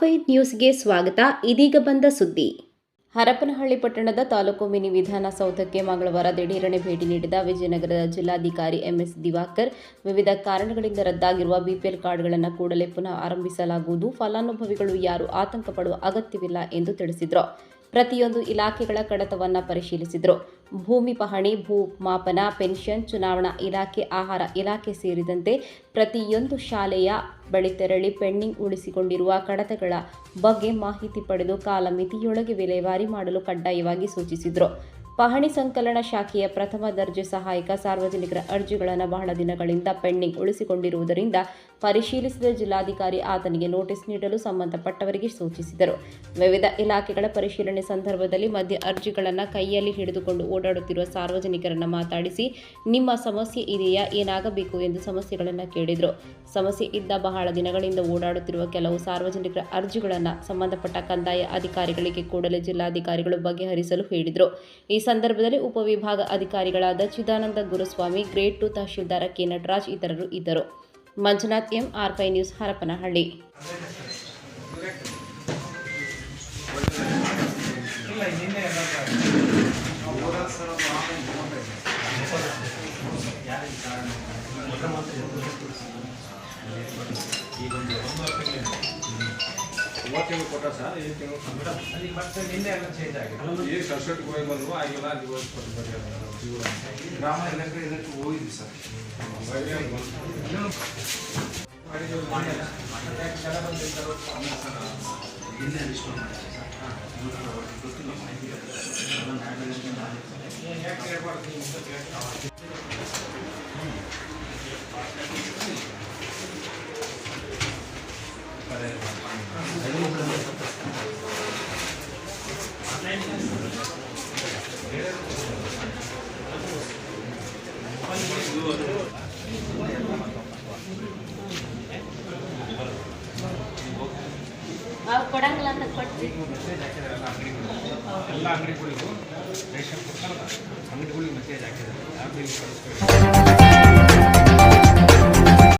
ಆರ್ಫೈ ನ್ಯೂಸ್ಗೆ ಸ್ವಾಗತ, ಇದೀಗ ಬಂದ ಸುದ್ದಿ. ಹರಪನಹಳ್ಳಿ ಪಟ್ಟಣದ ತಾಲೂಕು ಮಿನಿ ವಿಧಾನಸೌಧಕ್ಕೆ ಮಂಗಳವಾರ ದಿಢೀರನೆ ಭೇಟಿ ನೀಡಿದ ವಿಜಯನಗರದ ಜಿಲ್ಲಾಧಿಕಾರಿ ಎಂಎಸ್ ದಿವಾಕರ್, ವಿವಿಧ ಕಾರಣಗಳಿಂದ ರದ್ದಾಗಿರುವ ಬಿಪಿಎಲ್ ಕಾರ್ಡ್ಗಳನ್ನು ಕೂಡಲೇ ಪುನಃ ಆರಂಭಿಸಲಾಗುವುದು. ಫಲಾನುಭವಿಗಳು ಯಾರು? ಆತಂಕ ಪಡುವ ಅಗತ್ಯವಿಲ್ಲ ಎಂದು ತಿಳಿಸಿದರು. ಪ್ರತಿಯೊಂದು ಇಲಾಖೆಗಳ ಕಡತವನ್ನ ಪರಿಶೀಲಿಸಿದರು. ಭೂಮಿ ಪಹಣಿ, ಭೂ ಮಾಪನ, ಪೆನ್ಷನ್, ಚುನಾವಣಾ ಇಲಾಖೆ, ಆಹಾರ ಇಲಾಖೆ ಸೇರಿದಂತೆ ಪ್ರತಿಯೊಂದು ಶಾಲೆಯ ಬಳಿ ತೆರಳಿ ಪೆಂಡಿಂಗ್ ಉಳಿಸಿಕೊಂಡಿರುವ ಕಡತಗಳ ಬಗ್ಗೆ ಮಾಹಿತಿ ಪಡೆದು ಕಾಲಮಿತಿಯೊಳಗೆ ವಿಲೇವಾರಿ ಮಾಡಲು ಕಡ್ಡಾಯವಾಗಿ ಸೂಚಿಸಿದರು. ಪಹಣಿ ಸಂಕಲನ ಶಾಖೆಯ ಪ್ರಥಮ ದರ್ಜೆ ಸಹಾಯಕ ಸಾರ್ವಜನಿಕರ ಅರ್ಜಿಗಳನ್ನು ಬಹಳ ದಿನಗಳಿಂದ ಪೆಂಡಿಂಗ್ ಉಳಿಸಿಕೊಂಡಿರುವುದರಿಂದ ಪರಿಶೀಲಿಸಿದ ಜಿಲ್ಲಾಧಿಕಾರಿ ಆತನಿಗೆ ನೋಟಿಸ್ ನೀಡಲು ಸಂಬಂಧಪಟ್ಟವರಿಗೆ ಸೂಚಿಸಿದರು. ವಿವಿಧ ಇಲಾಖೆಗಳ ಪರಿಶೀಲನೆ ಸಂದರ್ಭದಲ್ಲಿ ಮಧ್ಯ ಅರ್ಜಿಗಳನ್ನು ಕೈಯಲ್ಲಿ ಹಿಡಿದುಕೊಂಡು ಓಡಾಡುತ್ತಿರುವ ಸಾರ್ವಜನಿಕರನ್ನು ಮಾತಾಡಿಸಿ, ನಿಮ್ಮ ಸಮಸ್ಯೆ ಇದೆಯಾ? ಏನಾಗಬೇಕು ಎಂದು ಸಮಸ್ಯೆಗಳನ್ನು ಕೇಳಿದರು. ಸಮಸ್ಯೆ ಇದ್ದ ಬಹಳ ದಿನಗಳಿಂದ ಓಡಾಡುತ್ತಿರುವ ಕೆಲವು ಸಾರ್ವಜನಿಕರ ಅರ್ಜಿಗಳನ್ನು ಸಂಬಂಧಪಟ್ಟ ಕಂದಾಯ ಅಧಿಕಾರಿಗಳಿಗೆ ಕೂಡಲೇ ಜಿಲ್ಲಾಧಿಕಾರಿಗಳು ಬಗೆಹರಿಸಲು ಹೇಳಿದರು. ಈ ಸಂದರ್ಭದಲ್ಲಿ ಉಪವಿಭಾಗ ಅಧಿಕಾರಿಗಳಾದ Chidananda Guruswamy, grade two tahsildar K Nataraj ಇತರರು ಇದ್ದರು. ಮಂಜುನಾಥ್ ಎಂ ಆರ್ಪೈ ನ್ಯೂಸ್, ಹರಪನಹಳ್ಳಿ. ಮೂವತ್ತು ತಿಂಗಳು ಕೊಟ್ಟ ಸರ್ ಈ ತಿಂಗಳು ಅಲ್ಲಿ ಮತ್ತೆ ನಿನ್ನೆ ಎಲ್ಲ ಚೇಂಜ್ ಆಗಿದೆ ಈಗ ಸಬ್ಸಿಡಿ ಹೋಗಿ ಬಂದ್ರು ಆಗಿಲ್ಲ ಅಲ್ಲಿ ಹೋಗಿ ಕೊಟ್ಟು ಬರ್ರಿ ಗ್ರಾಮ ಇಲಾಖೆ ಇದಕ್ಕೆ ಹೋಗಿದ್ವಿ ಸರ್ ಕೊಡಂಗಿಲ್ಲ ಅಂತ ಕೊಟ್ಟು ಮೆಸೇಜ್ ಹಾಕಿದಾರಲ್ಲ ಅಂಗಡಿಗಳು ಎಲ್ಲ ಅಂಗಡಿಗಳಿಗೂ ರೇಷನ್ ಅಂಗಡಿಗಳಿಗೆ ಮೆಸೇಜ್ ಹಾಕಿದ್ದಾರೆ ಕಳಿಸ್ಬೇಕು